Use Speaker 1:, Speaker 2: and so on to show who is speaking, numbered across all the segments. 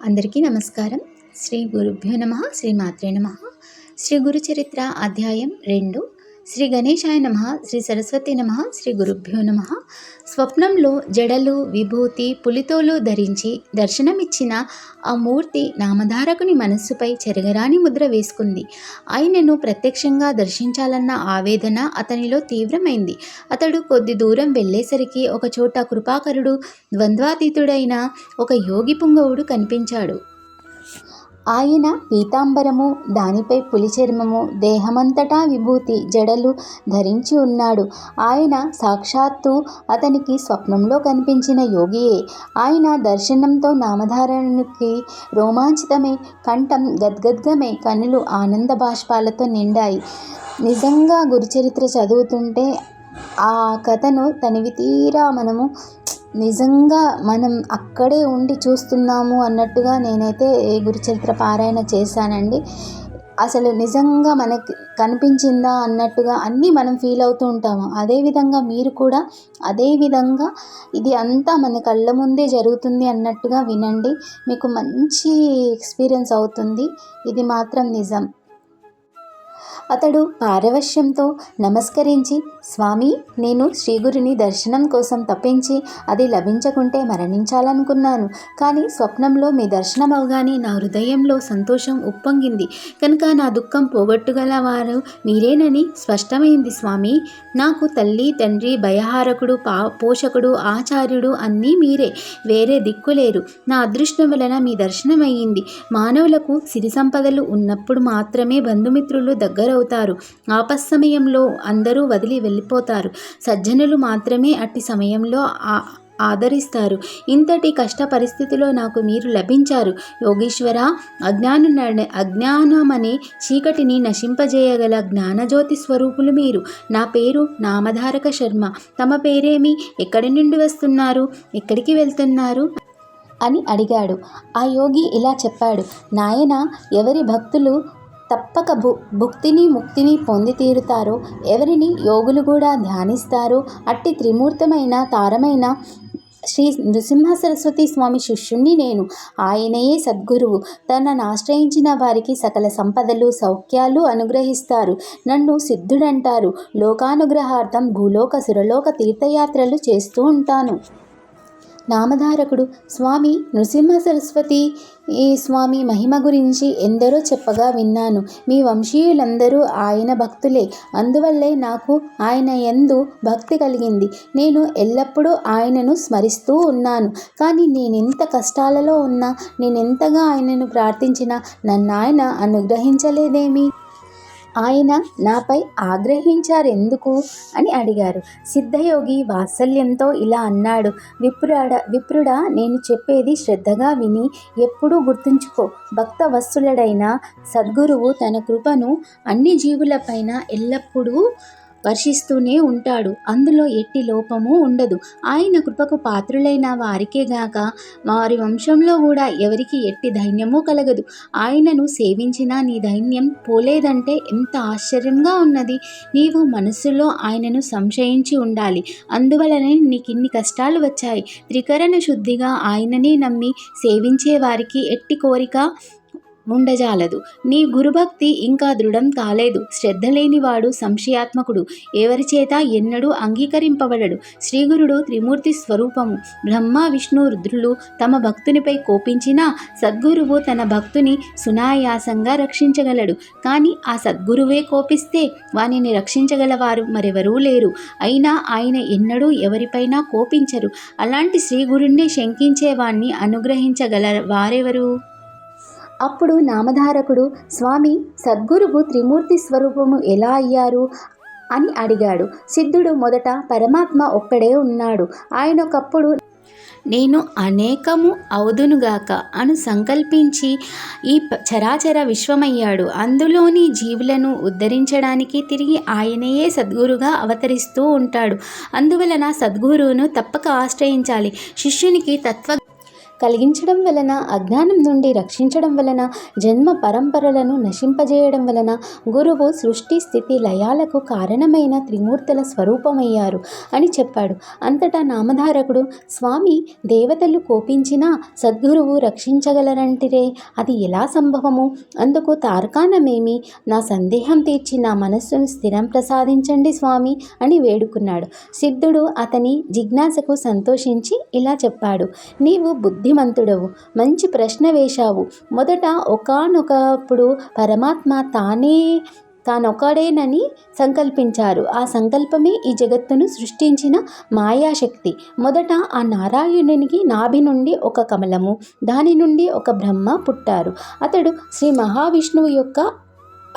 Speaker 1: అందరికీ నమస్కారం. శ్రీ గురుభ్యో నమ శ్రీ మాత్రే నమ. శ్రీ గురు చరిత్ర అధ్యాయం రెండు. శ్రీ గణేశాయ నమ శ్రీ సరస్వతి నమ శ్రీ గురుభ్యో నమ. స్వప్నంలో జడలు విభూతి పులితోలు ధరించి దర్శనమిచ్చిన ఆ మూర్తి నామధారకుని మనస్సుపై చెరగరాని ముద్ర వేసుకుంది. ఆయనను ప్రత్యక్షంగా దర్శించాలన్న ఆవేదన అతనిలో తీవ్రమైంది. అతడు కొద్ది దూరం వెళ్ళేసరికి ఒక చోట కృపాకరుడు ద్వంద్వాతీతుడైన ఒక యోగి పుంగవుడు కనిపించాడు. ఆయన పీతాంబరము దానిపై పులిచర్మము దేహమంతటా విభూతి జడలు ధరించి ఉన్నాడు. ఆయన సాక్షాత్తు అతనికి స్వప్నంలో కనిపించిన యోగియే. ఆయన దర్శనంతో నామధారణకి రోమాంచితమే కంఠం గద్గద్గమే కన్నులు ఆనంద బాష్పాలతో నిండాయి. నిజంగా గురుచరిత్ర చదువుతుంటే ఆ కథను తనివి తీరా మనము నిజంగా మనం అక్కడే ఉండి చూస్తున్నాము అన్నట్టుగా నేనైతే గురుచరిత్ర పారాయణ చేశానండి. అసలు నిజంగా మనకి కనిపించిందా అన్నట్టుగా అన్నీ మనం ఫీల్ అవుతూ ఉంటాము. అదేవిధంగా మీరు కూడా అదేవిధంగా ఇది అంతా మన కళ్ళ ముందే జరుగుతుంది అన్నట్టుగా వినండి. మీకు మంచి ఎక్స్పీరియన్స్ అవుతుంది. ఇది మాత్రం నిజం. అతడు పారవశ్యంతో నమస్కరించి స్వామి నేను శ్రీగురిని దర్శనం కోసం తప్పించి అది లభించకుంటే మరణించాలనుకున్నాను. కానీ స్వప్నంలో మీ దర్శనం అవగానే నా హృదయంలో సంతోషం ఉప్పొంగింది. కనుక నా దుఃఖం పోగొట్టుగల వారు మీరేనని స్పష్టమైంది స్వామి. నాకు తల్లి తండ్రి భయహారకుడు పా పోషకుడు ఆచార్యుడు అన్నీ మీరే. వేరే దిక్కులేరు నా అదృష్టం వలన మీ దర్శనం అయ్యింది మానవులకు సిరి సంపదలు ఉన్నప్పుడు మాత్రమే బంధుమిత్రులు దగ్గరవుతారు. ఆపస్సమయంలో అందరూ వదిలి వెళ్ళిపోతారు. సజ్జనులు మాత్రమే అట్టి సమయంలో ఆదరిస్తారు. ఇంతటి కష్ట పరిస్థితిలో నాకు మీరు లభించారు. యోగీశ్వర అజ్ఞాను అజ్ఞానమనే చీకటిని నశింపజేయగల జ్ఞానజ్యోతి స్వరూపులు మీరు. నా పేరు నామధారక శర్మ. తమ పేరేమి? ఎక్కడి నుండి వస్తున్నారు? ఎక్కడికి వెళ్తున్నారు? అని అడిగాడు. ఆ యోగి ఇలా చెప్పాడు. నాయన ఎవరి భక్తులు తప్పక భు భుక్తిని ముక్తిని పొంది తీరుతారో. ఎవరిని యోగులు కూడా ధ్యానిస్తారో. అట్టి త్రిమూర్తమైన తారమైన శ్రీ నృసింహ సరస్వతి స్వామి శిష్యుణ్ణి నేను. ఆయనయే సద్గురువు. తనను ఆశ్రయించిన వారికి సకల సంపదలు సౌఖ్యాలు అనుగ్రహిస్తారు. నన్ను సిద్ధుడంటారు. లోకానుగ్రహార్థం భూలోక సురలోక తీర్థయాత్రలు చేస్తూ ఉంటాను. నామధారకుడు. స్వామి నృసింహ సరస్వతి ఈ స్వామి మహిమ గురించి ఎందరో చెప్పగా విన్నాను. మీ వంశీయులందరూ ఆయన భక్తులే. అందువల్లే నాకు ఆయన ఎందు భక్తి కలిగింది. నేను ఎల్లప్పుడూ ఆయనను స్మరిస్తూ ఉన్నాను. కానీ నేనెంత కష్టాలలో ఉన్నా నేనెంతగా ఆయనను ప్రార్థించినా నన్ను ఆయన అనుగ్రహించలేదేమి? ఆయన నాపై ఆగ్రహించారెందుకు? అని అడిగారు. సిద్ధయోగి వాత్సల్యంతో ఇలా అన్నాడు. విప్రుడ విప్రుడ నేను చెప్పేది శ్రద్ధగా విని ఎప్పుడూ గుర్తుంచుకో. భక్త వత్సలుడైన సద్గురువు తన కృపను అన్ని జీవులపైన ఎల్లప్పుడూ వర్షిస్తూనే ఉంటాడు. అందులో ఎట్టి లోపము ఉండదు. ఆయన కృపకు పాత్రులైన వారికే గాక వారి వంశంలో కూడా ఎవరికి ఎట్టి ధైన్యమూ కలగదు. ఆయనను సేవించిన నీ ధైన్యం పోలేదంటే ఎంత ఆశ్చర్యంగా ఉన్నది. నీవు మనస్సులో ఆయనను సంశయించి ఉండాలి. అందువలనే నీకు ఇన్ని కష్టాలు వచ్చాయి. త్రికరణ శుద్ధిగా ఆయననే నమ్మి సేవించే వారికి ఎట్టి కోరిక ఉండజాలదు. నీ గురుభక్తి ఇంకా దృఢం కాలేదు. శ్రద్ధ లేనివాడు సంశయాత్మకుడు. ఎవరి చేత ఎన్నడూ అంగీకరింపబడడు. శ్రీగురుడు త్రిమూర్తి స్వరూపము. బ్రహ్మ విష్ణు రుద్రులు తమ భక్తునిపై కోపించినా సద్గురువు తన భక్తుని సునాయాసంగా రక్షించగలడు. కానీ ఆ సద్గురువే కోపిస్తే వానిని రక్షించగలవారు మరెవరూ లేరు. అయినా ఆయన ఎన్నడూ ఎవరిపైనా కోపించరు. అలాంటి శ్రీగురుణ్ణి శంకించేవాణ్ణి అనుగ్రహించగల వారెవరు అప్పుడు నామధారకుడు స్వామి సద్గురువు త్రిమూర్తి స్వరూపము ఎలా అయ్యారు? అని అడిగాడు. సిద్ధుడు మొదట పరమాత్మ ఒక్కడే ఉన్నాడు. ఆయన ఒకప్పుడు నేను అనేకము అవుదునుగాక అను సంకల్పించి ఈ చరాచర విశ్వమయ్యాడు. అందులోని జీవులను ఉద్ధరించడానికి తిరిగి ఆయనయే సద్గురుగా అవతరిస్తూ ఉంటాడు. అందువలన సద్గురువును తప్పక ఆశ్రయించాలి. శిష్యునికి తత్వ కలిగించడం వలన అజ్ఞానం నుండి రక్షించడం వలన జన్మ పరంపరలను నశింపజేయడం వలన గురువు సృష్టి స్థితి లయాలకు కారణమైన త్రిమూర్తుల స్వరూపమయ్యారు అని చెప్పాడు. అంతటా నామధారకుడు స్వామి దేవతలు కోపించినా సద్గురువు రక్షించగలరంటిరే అది ఎలా సంభవము? అందుకు తార్కాణమేమి? నా సందేహం తీర్చి నా మనస్సును స్థిరం ప్రసాదించండి స్వామి అని వేడుకున్నాడు. సిద్ధుడు అతని జిజ్ఞాసకు సంతోషించి ఇలా చెప్పాడు. నీవు బుద్ధిమంతుడవు. మంచి ప్రశ్న వేశావు. మొదట ఒకానొకప్పుడు పరమాత్మ తానే తానొకడేనని సంకల్పించారు. ఆ సంకల్పమే ఈ జగత్తును సృష్టించిన మాయాశక్తి. మొదట ఆ నారాయణునికి నాభి నుండి ఒక కమలము దాని నుండి ఒక బ్రహ్మ పుట్టారు. అతడు శ్రీ మహావిష్ణువు యొక్క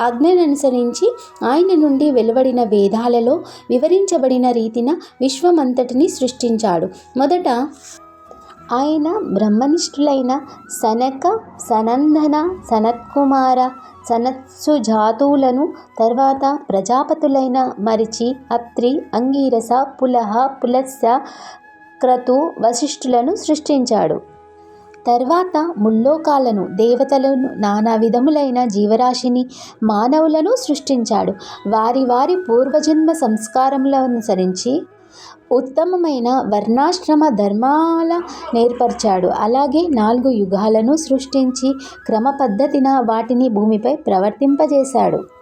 Speaker 1: ఆజ్ఞను అనుసరించి ఆయన నుండి వెలువడిన వేదాలలో వివరించబడిన రీతిన విశ్వమంతటిని సృష్టించాడు. మొదట ఆయన బ్రహ్మనిష్ఠులైన సనక సనందన సనత్కుమార సనత్సుజాతువులను తర్వాత ప్రజాపతులైన మరిచి అత్రి అంగీరస పులహ పులస్య క్రతు వశిష్ఠులను సృష్టించాడు. తర్వాత ముల్లోకాలను దేవతలను నానా విధములైన జీవరాశిని మానవులను సృష్టించాడు. వారి వారి పూర్వజన్మ సంస్కారములను అనుసరించి ఉత్తమమైన వర్ణాశ్రమ ధర్మాల నేర్పరిచాడు. అలాగే నాలుగు యుగాలను సృష్టించి క్రమ పద్ధతిన వాటిని భూమిపై ప్రవర్తింపజేశాడు.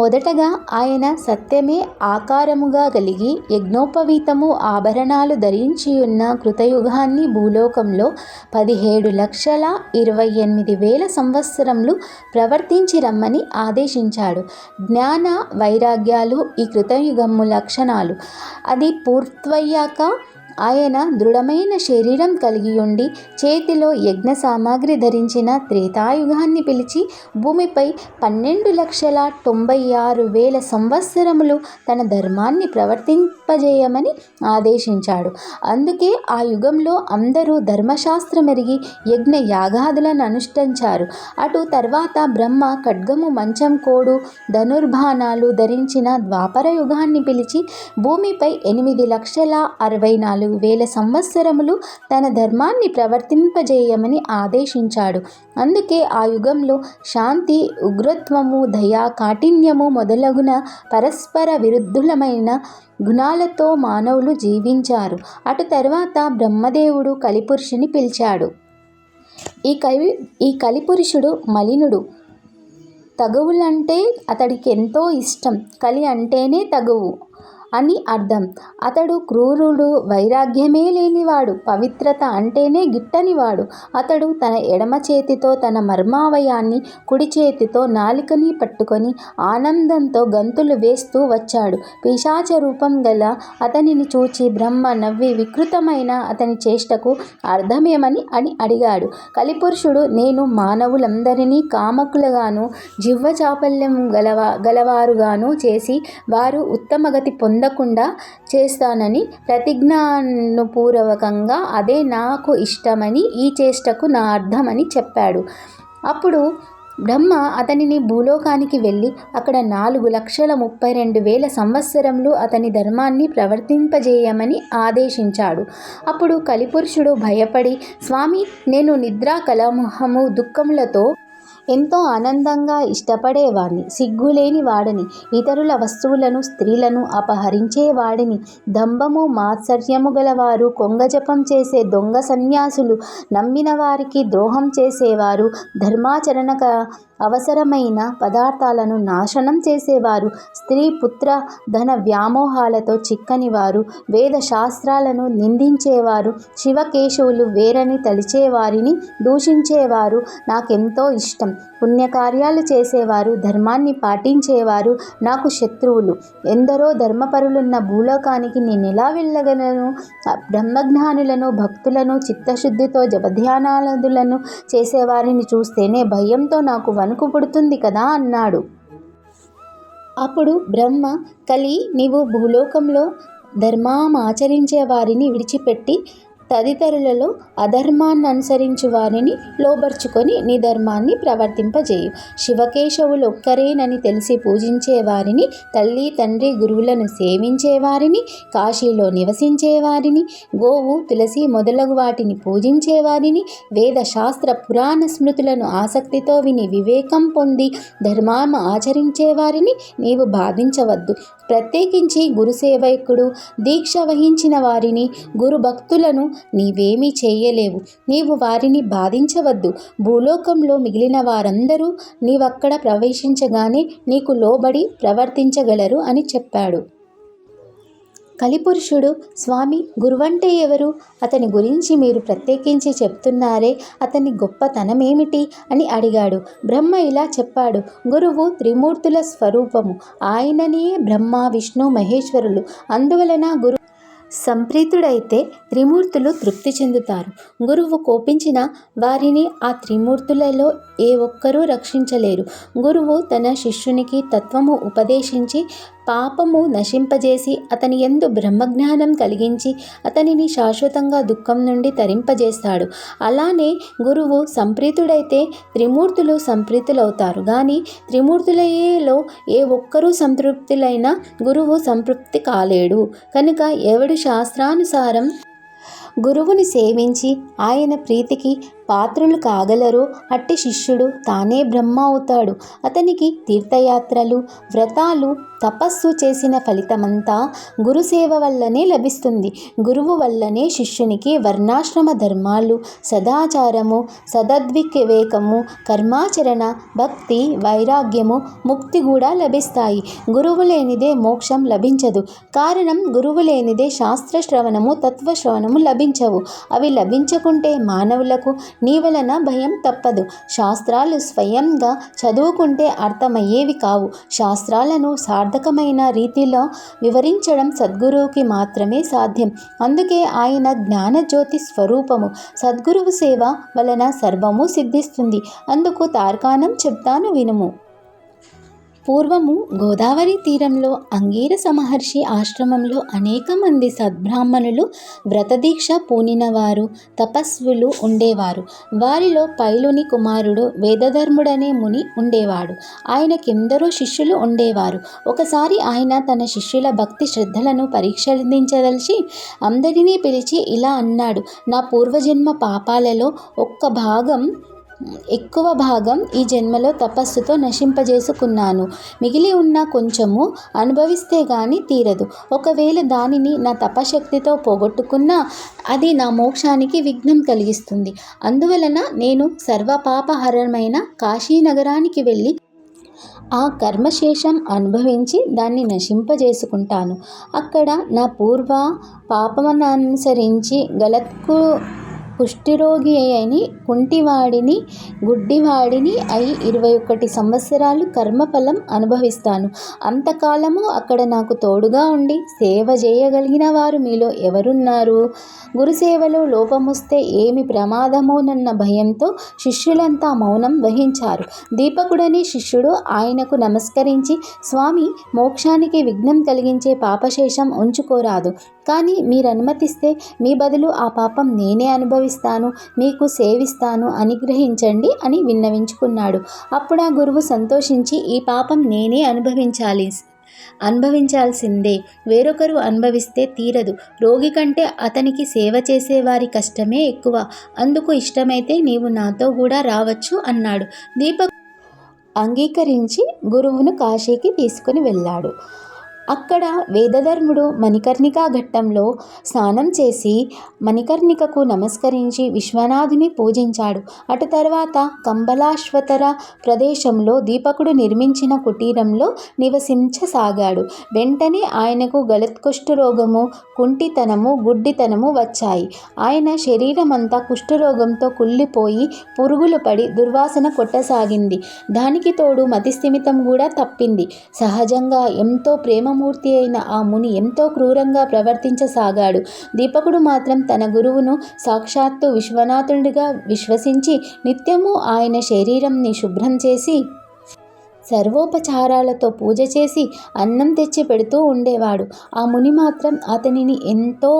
Speaker 1: మొదటగా ఆయన సత్యమే ఆకారముగా కలిగి యజ్ఞోపవీతము ఆభరణాలు ధరించియున్న కృతయుగాన్ని భూలోకంలో పదిహేడు లక్షల ఇరవై ఎనిమిది వేల సంవత్సరములు ప్రవర్తించి రమ్మని ఆదేశించాడు. జ్ఞాన వైరాగ్యాలు ఈ కృతయుగము లక్షణాలు. అది పూర్తయ్యాక ఆయన దృఢమైన శరీరం కలిగి ఉండి చేతిలో యజ్ఞ సామాగ్రి ధరించిన త్రేతాయుగాన్ని పిలిచి భూమిపై పన్నెండు లక్షల తొంభై ఆరు వేల సంవత్సరములు తన ధర్మాన్ని ప్రవర్తింపజేయమని ఆదేశించాడు. అందుకే ఆ యుగంలో అందరూ ధర్మశాస్త్రమెరిగి యజ్ఞ యాగాదులను అనుష్ఠించారు. అటు తర్వాత బ్రహ్మ ఖడ్గము మంచం కోడు ధనుర్బాణాలు ధరించిన ద్వాపర యుగాన్ని పిలిచి భూమిపై ఎనిమిది లక్షల అరవై నాలుగు నాలుగు వేల సంవత్సరములు తన ధర్మాన్ని ప్రవర్తింపజేయమని ఆదేశించాడు. అందుకే ఆ యుగంలో శాంతి ఉగ్రత్వము దయ కాఠిన్యము మొదలగున పరస్పర విరుద్ధులమైన గుణాలతో మానవులు జీవించారు. అటు తర్వాత బ్రహ్మదేవుడు కలిపురుషుని పిలిచాడు. ఈ కవి ఈ కలిపురుషుడు మలినుడు. తగువులంటే అతడికి ఎంతో ఇష్టం. కలి అంటేనే తగువు. అని అర్థం. అతడు క్రూరుడు వైరాగ్యమే లేనివాడు పవిత్రత అంటేనే గిట్టనివాడు. అతడు తన ఎడమ చేతితో తన మర్మావయాన్ని కుడి చేతితో నాలికని పట్టుకొని ఆనందంతో గంతులు వేస్తూ వచ్చాడు. పిశాచ రూపం గల అతనిని చూచి బ్రహ్మ నవ్వి వికృతమైన అతని చేష్టకు అర్థమేమని అని అడిగాడు. కలిపురుషుడు నేను మానవులందరినీ కామకులుగాను జివ్వ చాపల్యం గలవా గలవారుగాను చేసి వారు ఉత్తమగతి ఉండకుండా చేస్తానని ప్రతిజ్ఞానుపూర్వకంగా అదే నాకు ఇష్టమని ఈ చేష్టకు నా అర్థమని చెప్పాడు. అప్పుడు బ్రహ్మ అతనిని భూలోకానికి వెళ్ళి అక్కడ నాలుగు లక్షల ముప్పై రెండు వేల సంవత్సరంలో అతని ధర్మాన్ని ప్రవర్తింపజేయమని ఆదేశించాడు. అప్పుడు కలిపురుషుడు భయపడి స్వామి నేను నిద్రా కలమోహము దుఃఖములతో ఎంతో ఆనందంగా ఇష్టపడేవాడిని సిగ్గులేని వాడిని ఇతరుల వస్తువులను స్త్రీలను అపహరించేవాడిని. దంభము మాత్సర్యము గలవారు కొంగజపం చేసే దొంగ సన్యాసులు నమ్మిన వారికి ద్రోహం చేసేవారు ధర్మాచరణక అవసరమైన పదార్థాలను నాశనం చేసేవారు. స్త్రీ పుత్ర ధన వ్యామోహాలతో చిక్కనివారు. వేద శాస్త్రాలను నిందించేవారు. శివకేశవులు వేరని తలిచేవారిని దూషించేవారు. నాకెంతో ఇష్టం. పుణ్యకార్యాలు చేసేవారు. ధర్మాన్ని పాటించేవారు. నాకు శత్రువులు. ఎందరో ధర్మపరులున్న భూలోకానికి నేను ఎలా వెళ్ళగలను? బ్రహ్మజ్ఞానులను భక్తులను చిత్తశుద్ధితో జపధ్యానాదులను చేసేవారిని చూస్తేనే భయంతో నాకు వణుకు పుడుతుంది కదా అన్నాడు. అప్పుడు బ్రహ్మ కలి నీవు భూలోకంలో ధర్మామాచరించే వారిని విడిచిపెట్టి తదితరులలో అధర్మాన్ని అనుసరించు వారిని లోబర్చుకొని నీ ధర్మాన్ని ప్రవర్తింపజేయు. శివకేశవులు ఒక్కరేనని తెలిసి పూజించే వారిని తల్లి తండ్రి గురువులను సేవించే వారిని కాశీలో నివసించే వారిని గోవు తులసి మొదలగు వాటిని పూజించే వారిని వేద శాస్త్ర పురాణ స్మృతులను ఆసక్తితో విని వివేకం పొంది ధర్మాన్ని ఆచరించే వారిని నీవు బాధించవద్దు. ప్రత్యేకించి గురుసేవకుడు దీక్ష వహించిన వారిని గురు భక్తులను నీవేమీ చేయలేవు. నీవు వారిని బాధించవద్దు. భూలోకంలో మిగిలిన వారందరూ నీవక్కడ ప్రవేశించగానే నీకు లోబడి ప్రవర్తించగలరు అని చెప్పాడు. కలిపురుషుడు స్వామి గురువంటే ఎవరు? అతని గురించి మీరు ప్రత్యేకించి చెప్తున్నారే? అతని గొప్పతనమేమిటి? అని అడిగాడు. బ్రహ్మ ఇలా చెప్పాడు గురువు త్రిమూర్తుల స్వరూపము. ఆయననే బ్రహ్మ విష్ణు మహేశ్వరులు. అందువలన గురు సంప్రీతుడైతే త్రిమూర్తులు తృప్తి చెందుతారు. గురువు కోపించిన వారిని ఆ త్రిమూర్తులలో ఏ ఒక్కరూ రక్షించలేరు. గురువు తన శిష్యునికి తత్వము ఉపదేశించి పాపము నశింపజేసి అతని ఎందు బ్రహ్మజ్ఞానం కలిగించి అతనిని శాశ్వతంగా దుఃఖం నుండి తరింపజేస్తాడు. అలానే గురువు సంప్రీతుడైతే త్రిమూర్తులు సంప్రీతులవుతారు. కానీ త్రిమూర్తులయ్యేలో ఏ ఒక్కరూ సంతృప్తులైనా గురువు సంతృప్తి కాలేడు. కనుక ఎవడు శాస్త్రానుసారం గురువుని సేవించి ఆయన ప్రీతికి పాత్రులు కాగలరో. అట్టి శిష్యుడు తానే బ్రహ్మ అవుతాడు. అతనికి తీర్థయాత్రలు వ్రతాలు తపస్సు చేసిన ఫలితమంతా గురుసేవ వల్లనే లభిస్తుంది. గురువు వల్లనే శిష్యునికి వర్ణాశ్రమ ధర్మాలు సదాచారము సదద్వివేకము కర్మాచరణ భక్తి వైరాగ్యము ముక్తి కూడా లభిస్తాయి. గురువు లేనిదే మోక్షం లభించదు. కారణం గురువు లేనిదే శాస్త్రశ్రవణము తత్వశ్రవణము లభించవు. అవి లభించకుంటే మానవులకు నీ వలన భయం తప్పదు. శాస్త్రాలు స్వయంగా చదువుకుంటే అర్థమయ్యేవి కావు. శాస్త్రాలను సార్థకమైన రీతిలో వివరించడం సద్గురువుకి మాత్రమే సాధ్యం. అందుకే ఆయన జ్ఞానజ్యోతి స్వరూపము. సద్గురువు సేవ వలన సర్వము సిద్ధిస్తుంది. అందుకు తార్కాణం చెప్తాను వినుము. పూర్వము గోదావరి తీరంలో అంగీరస మహర్షి ఆశ్రమంలో అనేక మంది సద్బ్రాహ్మణులు వ్రతదీక్ష పూనినవారు తపస్సులు ఉండేవారు. వారిలో పైలుని కుమారుడు వేదధర్ముడనే ముని ఉండేవాడు. ఆయనకెందరో శిష్యులు ఉండేవారు. ఒకసారి ఆయన తన శిష్యుల భక్తి శ్రద్ధలను పరీక్షించదలిచి అందరినీ పిలిచి ఇలా అన్నాడు నా పూర్వజన్మ పాపాలలో ఒక్క భాగం ఎక్కువ భాగం ఈ జన్మలో తపస్సుతో నశింపజేసుకున్నాను. మిగిలి ఉన్న కొంచెము అనుభవిస్తే గాని తీరదు. ఒకవేళ దానిని నా తపశక్తితో పోగొట్టుకున్నా అది నా మోక్షానికి విఘ్నం కలిగిస్తుంది. అందువలన నేను సర్వపాపహరమైన కాశీనగరానికి వెళ్ళి ఆ కర్మశేషం అనుభవించి దాన్ని నశింపజేసుకుంటాను. అక్కడ నా పూర్వ పాపమనుసరించి గలత్కు కుష్ఠిరోగి అని కుంటివాడిని గుడ్డివాడిని అయి ఇరవై ఒకటి సంవత్సరాలు కర్మఫలం అనుభవిస్తాను. అంతకాలము అక్కడ నాకు తోడుగా ఉండి సేవ చేయగలిగిన వారు మీలో ఎవరున్నారు? గురుసేవలో లోపమొస్తే ఏమి ప్రమాదమోనన్న భయంతో శిష్యులంతా మౌనం వహించారు. దీపకుడని శిష్యుడు ఆయనకు నమస్కరించి స్వామి మోక్షానికి విఘ్నం కలిగించే పాపశేషం ఉంచుకోరాదు. కానీ మీరు అనుమతిస్తే మీ బదులు ఆ పాపం నేనే అనుభవిస్తాను మీకు సేవిస్తాను అనుగ్రహించండి అని విన్నవించుకున్నాడు. అప్పుడు ఆ గురువు సంతోషించి ఈ పాపం నేనే అనుభవించాలి అనుభవించాల్సిందే. వేరొకరు అనుభవిస్తే తీరదు. రోగి కంటే అతనికి సేవ చేసేవారి కష్టమే ఎక్కువ. అందుకు ఇష్టమైతే నీవు నాతో కూడా రావచ్చు అన్నాడు. దీపక్ అంగీకరించి గురువును కాశీకి తీసుకుని వెళ్ళాడు. అక్కడ వేదధర్ముడు మణికర్ణికా ఘట్టంలో స్నానం చేసి మణికర్ణికకు నమస్కరించి విశ్వనాథుని పూజించాడు. అటు తర్వాత కంబలాశ్వతర ప్రదేశంలో దీపకుడు నిర్మించిన కుటీరంలో నివసించసాగాడు. వెంటనే ఆయనకు గలత్కుష్ఠరోగము కుంటితనము గుడ్డితనము వచ్చాయి. ఆయన శరీరమంతా కుష్ఠరోగంతో కుళ్ళిపోయి పురుగులు పడి దుర్వాసన కొట్టసాగింది. దానికి తోడు మతిస్థిమితం కూడా తప్పింది. సహజంగా ఎంతో ప్రేమ మూర్తి అయిన ఆ ముని ఎంతో క్రూరంగా ప్రవర్తించసాగాడు. దీపకుడు మాత్రం తన గురువును సాక్షాత్తు విశ్వనాథుడిగా విశ్వసించి నిత్యము ఆయన శరీరంని శుభ్రం చేసి సర్వోపచారాలతో పూజ చేసి అన్నం తెచ్చి పెడుతూ ఉండేవాడు. ఆ ముని మాత్రం అతనిని ఎంతో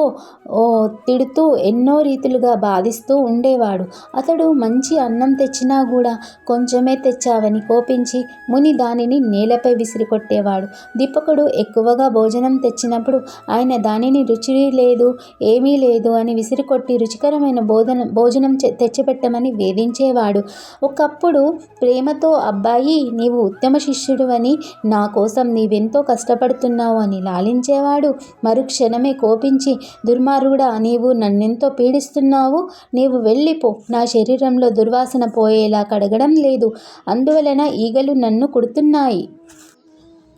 Speaker 1: ఓ, తిడుతూ ఎన్నో రీతులుగా బాధిస్తూ ఉండేవాడు. అతడు మంచి అన్నం తెచ్చినా కూడా కొంచెమే తెచ్చావని కోపించి ముని దానిని నేలపై విసిరి కొట్టేవాడు. దీపకుడు ఎక్కువగా భోజనం తెచ్చినప్పుడు ఆయన దానిని రుచి లేదు ఏమీ లేదు అని విసిరికొట్టి రుచికరమైన భోజనం భోజనం తెచ్చిపెట్టమని వేధించేవాడు. ఒకప్పుడు ప్రేమతో అబ్బాయి నీవు ఉత్తమ శిష్యుడు అని నా కోసం నీవెంతో కష్టపడుతున్నావు అని లాలించేవాడు. మరుక్షణమే కోపించి దుర్మార్గుడా నీవు నన్నెంతో పీడిస్తున్నావు. నీవు వెళ్ళిపో నా శరీరంలో దుర్వాసన పోయేలా కడగడం లేదు. అందువలన ఈగలు నన్ను కుడుతున్నాయి.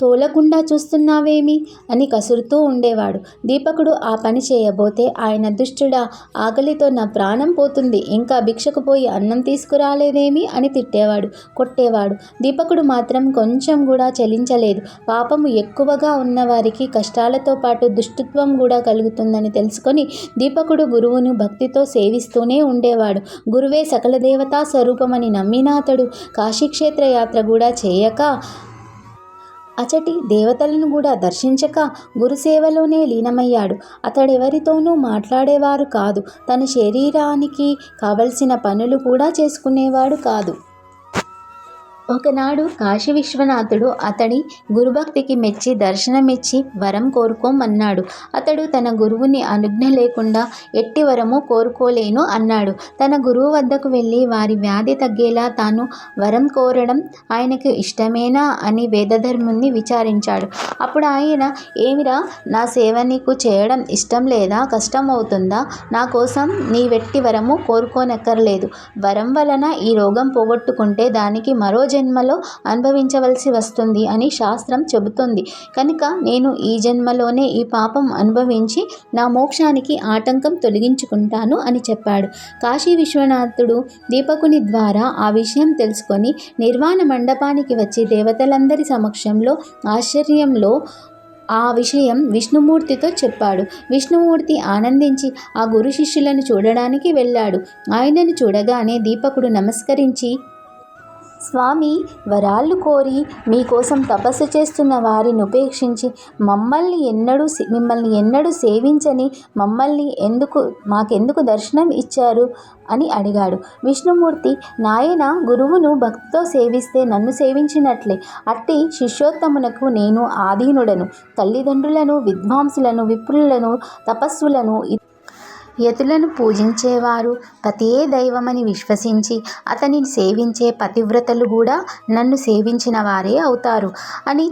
Speaker 1: తోలకుండా చూస్తున్నావేమి? అని కసురుతూ ఉండేవాడు. దీపకుడు ఆ పని చేయబోతే ఆయన దుష్టుడా ఆకలితో నా ప్రాణం పోతుంది. ఇంకా భిక్షకు పోయి అన్నం తీసుకురాలేదేమి? అని తిట్టేవాడు కొట్టేవాడు. దీపకుడు మాత్రం కొంచెం కూడా చలించలేదు. పాపము ఎక్కువగా ఉన్నవారికి కష్టాలతో పాటు దుష్టత్వం కూడా కలుగుతుందని తెలుసుకొని దీపకుడు గురువును భక్తితో సేవిస్తూనే ఉండేవాడు. గురువే సకల దేవతా స్వరూపమని నమ్మిన అతడు. కాశీక్షేత్ర యాత్ర కూడా చేయక అచటి దేవతలను కూడా దర్శించక గురుసేవలోనే లీనమయ్యాడు. అతడెవరితోనూ మాట్లాడేవారు కాదు. తన శరీరానికి కావలసిన పనులు కూడా చేసుకునేవాడు కాదు. ఒకనాడు కాశీ విశ్వనాథుడు అతడి గురుభక్తికి మెచ్చి దర్శనమిచ్చి వరం కోరుకోమన్నాడు. అతడు తన గురువుని అనుజ్ఞ లేకుండా ఎట్టి వరము కోరుకోలేను అన్నాడు. తన గురువు వద్దకు వెళ్ళి వారి వ్యాధి తగ్గేలా తాను వరం కోరడం ఆయనకు ఇష్టమేనా అని వేదధర్ముని విచారించాడు. అప్పుడు ఆయన ఏమిరా నా సేవ నీకు చేయడం ఇష్టం లేదా? కష్టం అవుతుందా? నా కోసం నీ వెట్టి వరము కోరుకోనక్కర్లేదు. వరం వలన ఈ రోగం పోగొట్టుకుంటే దానికి మరో జన్మలో అనుభవించవలసి వస్తుంది అని శాస్త్రం చెబుతుంది. కనుక నేను ఈ జన్మలోనే ఈ పాపం అనుభవించి నా మోక్షానికి ఆటంకం తొలగించుకుంటాను అని చెప్పాడు. కాశీ విశ్వనాథుడు దీపకుని ద్వారా ఆ విషయం తెలుసుకొని నిర్వాణ మండపానికి వచ్చి దేవతలందరి సమక్షంలో ఆశ్చర్యంలో ఆ విషయం విష్ణుమూర్తితో చెప్పాడు. విష్ణుమూర్తి ఆనందించి ఆ గురు శిష్యులను చూడడానికి వెళ్ళాడు. ఆయనను చూడగానే దీపకుడు నమస్కరించి స్వామి వరాళ్ళు కోరి మీకోసం తపస్సు చేస్తున్న వారిని ఉపేక్షించి మమ్మల్ని ఎన్నడూ మిమ్మల్ని ఎన్నడూ సేవించని మమ్మల్ని ఎందుకు మాకెందుకు దర్శనం ఇచ్చారు అని అడిగాడు. విష్ణుమూర్తి నాయన గురువును భక్తితో సేవిస్తే నన్ను సేవించినట్లే. అట్టి శిష్యోత్తమునకు నేను ఆధీనుడను. తల్లిదండ్రులను విద్వాంసులను విప్రులను తపస్సులను యతులను పూజించేవారు. పతియే దైవమని విశ్వసించి అతనిని సేవించే పతివ్రతలు కూడా నన్ను సేవించిన వారే అవుతారు అని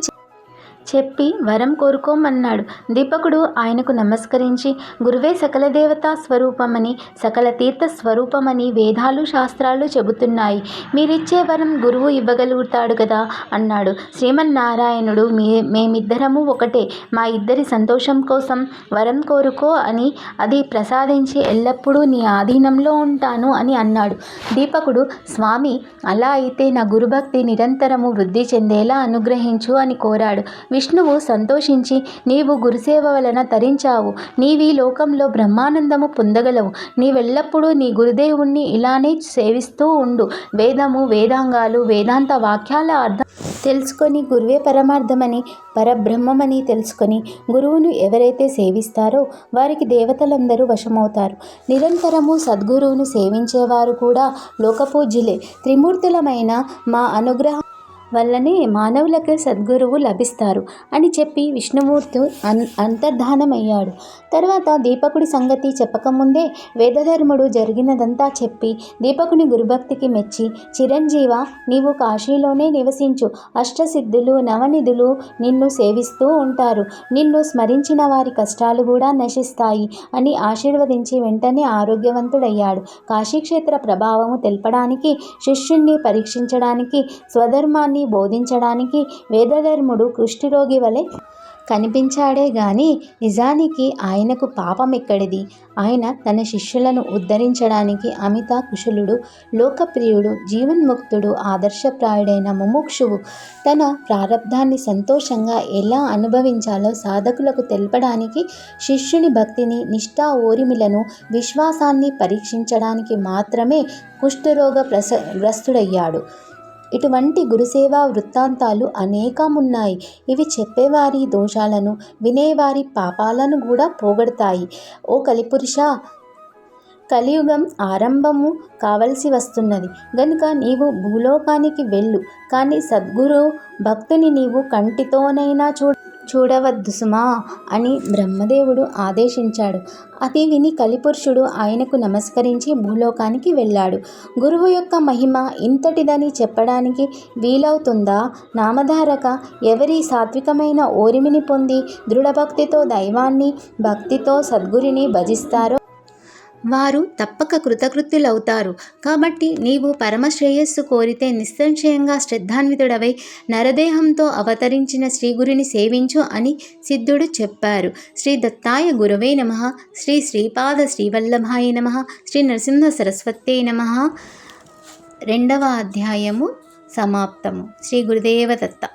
Speaker 1: చెప్పి వరం కోరుకోమన్నాడు. దీపకుడు ఆయనకు నమస్కరించి గురువే సకల దేవతా స్వరూపమని సకల తీర్థ స్వరూపమని వేదాలు శాస్త్రాలు చెబుతున్నాయి. మీరిచ్చే వరం గురువు ఇవ్వగలుగుతాడు కదా అన్నాడు. శ్రీమన్నారాయణుడు మీ మేమిద్దరము ఒకటే. మా ఇద్దరి సంతోషం కోసం వరం కోరుకో అని అది ప్రసాదించి ఎల్లప్పుడూ నీ ఆధీనంలో ఉంటాను అని అన్నాడు. దీపకుడు స్వామి అలా అయితే నా గురుభక్తి నిరంతరము వృద్ధి చెందేలా అనుగ్రహించు అని కోరాడు. విష్ణువు సంతోషించి నీవు గురుసేవ వలన తరించావు. నీవి లోకంలో బ్రహ్మానందము పొందగలవు. నీవెల్లప్పుడూ నీ గురుదేవుణ్ణి ఇలానే సేవిస్తూ ఉండు. వేదము వేదాంగాలు వేదాంత వాక్యాల అర్థం తెలుసుకొని గురువే పరమార్థమని పరబ్రహ్మమని తెలుసుకొని గురువును ఎవరైతే సేవిస్తారో వారికి దేవతలందరూ వశమవుతారు. నిరంతరము సద్గురువును సేవించేవారు కూడా లోకపూజ్యులే. త్రిమూర్తులమైన మా అనుగ్రహం వల్లనే మానవులకు సద్గురువు లభిస్తారు అని చెప్పి విష్ణుమూర్తి అన్ అంతర్ధానమయ్యాడు. తర్వాత దీపకుడి సంగతి చెప్పకముందే వేదధర్ముడు జరిగినదంతా చెప్పి దీపకుని గురుభక్తికి మెచ్చి చిరంజీవ నీవు కాశీలోనే నివసించు. అష్టసిద్ధులు నవనిధులు నిన్ను సేవిస్తూ ఉంటారు. నిన్ను స్మరించిన వారి కష్టాలు కూడా నశిస్తాయి అని ఆశీర్వదించి వెంటనే ఆరోగ్యవంతుడయ్యాడు. కాశీక్షేత్ర ప్రభావము తెలపడానికి శిష్యుణ్ణి పరీక్షించడానికి స్వధర్మాన్ని బోధించడానికి వేదధర్ముడు కుష్ఠిరోగి వలె కనిపించాడే గాని నిజానికి ఆయనకు పాపం ఎక్కడిది? ఆయన తన శిష్యులను ఉద్ధరించడానికి అమిత కుశలుడు లోకప్రియుడు జీవన్ముక్తుడు ఆదర్శప్రాయుడైన ముముక్షువు తన ప్రారంధాన్ని సంతోషంగా ఎలా అనుభవించాలో సాధకులకు తెలపడానికి శిష్యుని భక్తిని నిష్ఠా ఓరిమిలను విశ్వాసాన్ని పరీక్షించడానికి మాత్రమే కుష్ఠరోగ ప్రస గ్రస్తుడయ్యాడు. ఇటువంటి గురుసేవా వృత్తాంతాలు అనేకమున్నాయి. ఇవి చెప్పేవారి దోషాలను వినేవారి పాపాలను కూడా పోగొడతాయి. ఓ కలిపురుష కలియుగం ఆరంభము కావలసి వస్తున్నది. గనుక నీవు భూలోకానికి వెళ్ళు. కానీ సద్గురు భక్తుని నీవు కంటితోనైనా చూ చూడవద్దు సుమా అని బ్రహ్మదేవుడు ఆదేశించాడు. అది విని కలిపురుషుడు ఆయనకు నమస్కరించి భూలోకానికి వెళ్ళాడు. గురువు యొక్క మహిమ ఇంతటిదని చెప్పడానికి వీలవుతుందా? నామధారక ఎవరి సాత్వికమైన ఓరిమిని పొంది దృఢభక్తితో దైవాన్ని భక్తితో సద్గురిని భజిస్తారో? వారు తప్పక కృతకృత్యులవుతారు. కాబట్టి నీవు పరమశ్రేయస్సు కోరితే నిస్సంశయంగా శ్రద్ధాన్వితుడవై నరదేహంతో అవతరించిన శ్రీగురిని సేవించు అని సిద్ధుడు చెప్పారు. శ్రీ దత్తాయ గురవే నమ. శ్రీ శ్రీపాద శ్రీవల్లభాయ నమ. శ్రీ నరసింహ సరస్వతే నమ. రెండవ అధ్యాయము సమాప్తము. శ్రీ గురుదేవ దత్త.